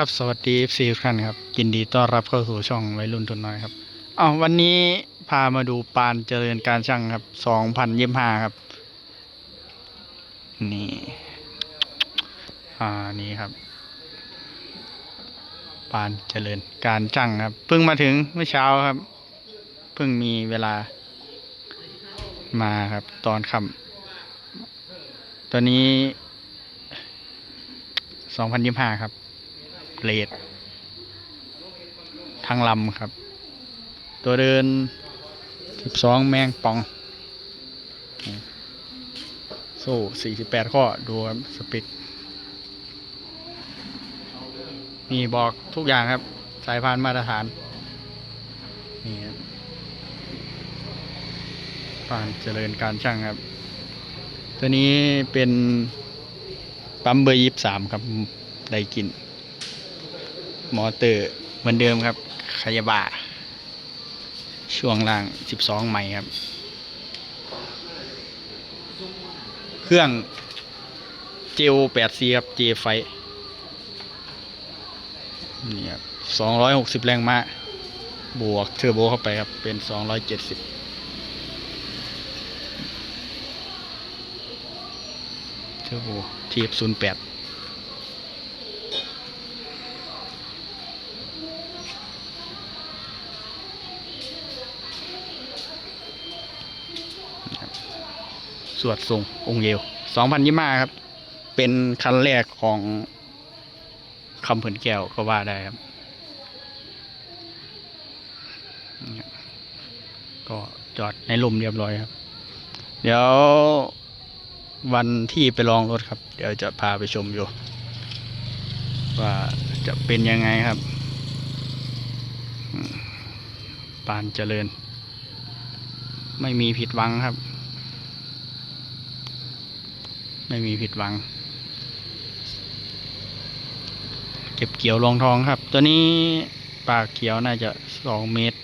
ครับสวัสดีซีทุกท่านครับยินดีต้อนรับเข้าสู่ช่องวัยรุ่นทุนน้อยครับเอาวันนี้พามาดูปานเจริญการช่างครับสองพันยี่ห้าครับนี่อ่านี่ครับ ปานเจริญการช่างครับเพิ่งมาถึงเมื่อเช้าครับเพิ่งมีเวลามาครับ ตอนค่ำตัวนี้สองพันยี่ห้าครับ เลดทางลำครับ ตัวเดินสิบสองแมงปอง โซ่สี่สิบแปดข้อ ดูครับ สปิกมีบอกทุกอย่างครับ สายพานมาตรฐาน นี่ครับพานเจริญการช่างครับ ตัวนี้เป็นปั๊มเบอร์ยี่สามครับ ได้กิน มอเตอร์เหมือนเดิมครับขยาบาช่วงล่าง 12ใหม่ครับ เครื่องเจล 8 c ครับ J ไฟนี่ครับ 260 แรงม้าบวกเทอร์โบเข้าไปครับ เป็น 270เทอร์โบ TF08 สวดทรงองค์เยวสองพันยี่มาครับ เป็นคันแรกของคำเผินแก้วก็ว่าได้ครับ ก็จอดในลมเรียบร้อยครับ เดี๋ยววันที่ไปลองรถครับ เดี๋ยวจะพาไปชมอยู่ ว่าจะเป็นยังไงครับ ปานเจริญ ไม่มีผิดหวังครับ ไม่มีผิดหวัง เก็บเกี่ยวรองทองครับ ตัวนี้ปากเขียวน่าจะสองเมตร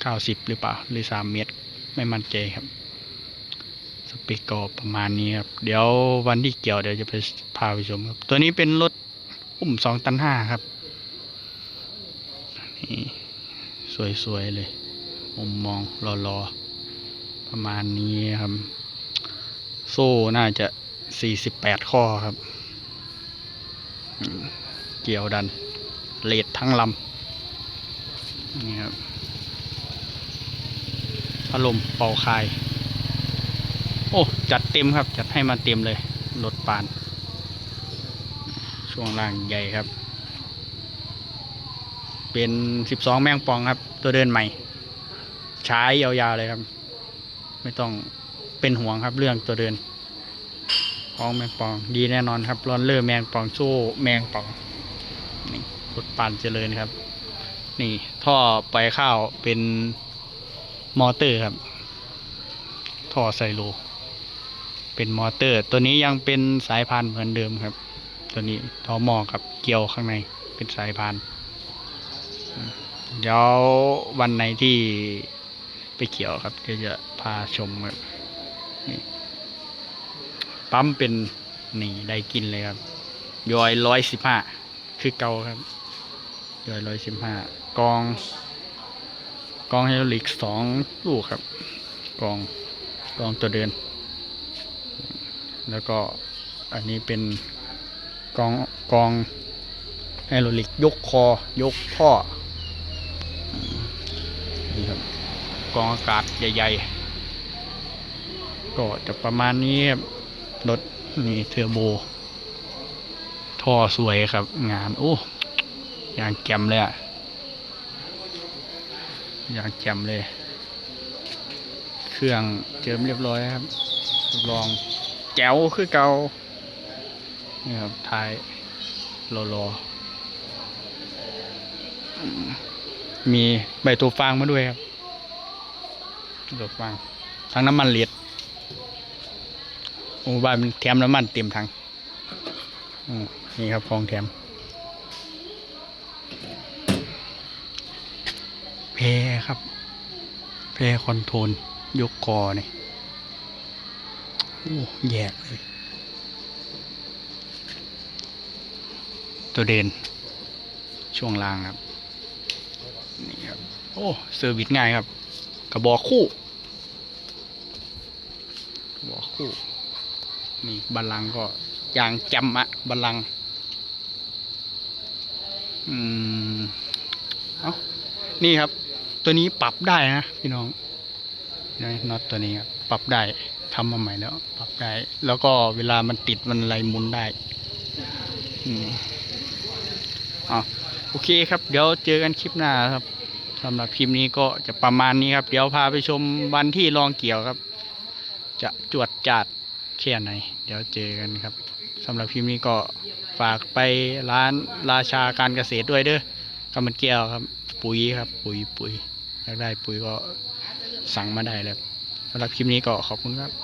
เก้าสิบหรือเปล่า หรือสามเมตร ไม่มั่นใจครับสเปกก็ประมาณนี้ครับ เดี๋ยววันที่เกี่ยวเดี๋ยวจะไปพาไปชมครับ ตัวนี้เป็นรถอุ้มสองตันห้าครับ นี่สวยๆเลยมุมมองรอๆประมาณนี้ครับ โซ่น่าจะสี่สิบแปดข้อครับ เกี่ยวดันเลดทั้งลำนี่ครับพัดลมเป่าคาย โอ้ จัดเต็มครับ จัดให้มาเต็มเลยรถปาน ช่วงล่างใหญ่ครับ เป็นสิบสองแมงปองครับ ตัวเดินใหม่ ใช้ยาวๆเลยครับ ไม่ต้อง เป็นห่วงครับเรื่องตัวเดิน ของแมงปอง ดีแน่นอนครับรอนเลอร์แมงปองโซ่แมงปองนี่รถปานเจริญครับ นี่ท่อไปข้าวเป็นมอเตอร์ครับ ท่อไซโล เป็นมอเตอร์ ตัวนี้ยังเป็นสายพานเหมือนเดิมครับ ตัวนี้ท่อหมอกับเกลียวข้างในเป็นสายพานเดี๋ยววันไหนที่ไปเกี่ยวครับเดี๋ยวจะพาชมครับ ปั๊มเป็นนี่ได้กินเลยครับยอยร้อยสิบห้าคือเก่าครับยอยร้อยสิบห้ากอง กองไฮดรอลิกสองลูกครับ กองกองตัวเดิน แล้วก็อันนี้เป็นกองกองไฮดรอลิกยกคอยกท่อนี่ครับกองอากาศใหญ่ ๆ ก็จะประมาณนี้รถนี่เทอร์โบท่อสวยครับ งานโอ้อยางแจ่มเลยอะอยางแจ่มเลย เครื่องเจิมเรียบร้อยครับรับรองแจ๋วคือเกานี่ครับท้ายรอรอมีใบตัวฟางมาด้วยครับรถว่างทั้งน้ำมันเลียด โอ้บ้านมันแถมน้ำมันเต็มถังอืมนี่ครับของแถมเพครับ เพคอนโทรลยกคอเนี่ยโอ้แยกเลย ตัวเดินช่วงล่างครับ นี่ครับ โอ้เซอร์วิสง่ายครับ กระบอกคู่กระบอกคู่ นี่บัลลังก็ยางจำอะบัลลังอืมเอานี่ครับ ตัวนี้ปรับได้นะพี่น้องนี่น็อตตัวนี้ครับปรับได้ทำมาใหม่แล้ว ปรับได้ แล้วก็เวลามันติดมันอะไรมุนได้อืมอ๋อโอเคครับ เดี๋ยวเจอกันคลิปหน้าครับสำหรับคลิปนี้ก็จะประมาณนี้ครับ เดี๋ยวพาไปชมวันที่ลองเกี่ยวครับ จะจวดจัด ค่ไหน เดี๋ยวเจอกันครับสำหรับคลิปนี้ก็ฝากไปร้านราชาการเกษตรด้วยเด้อกำมันแก้วครับ ปุ๋ยครับ ปุ๋ยปุ๋ยอยากได้ปุ๋ยก็สั่งมาได้เลยสำหรับคลิปนี้ก็ขอบคุณครับ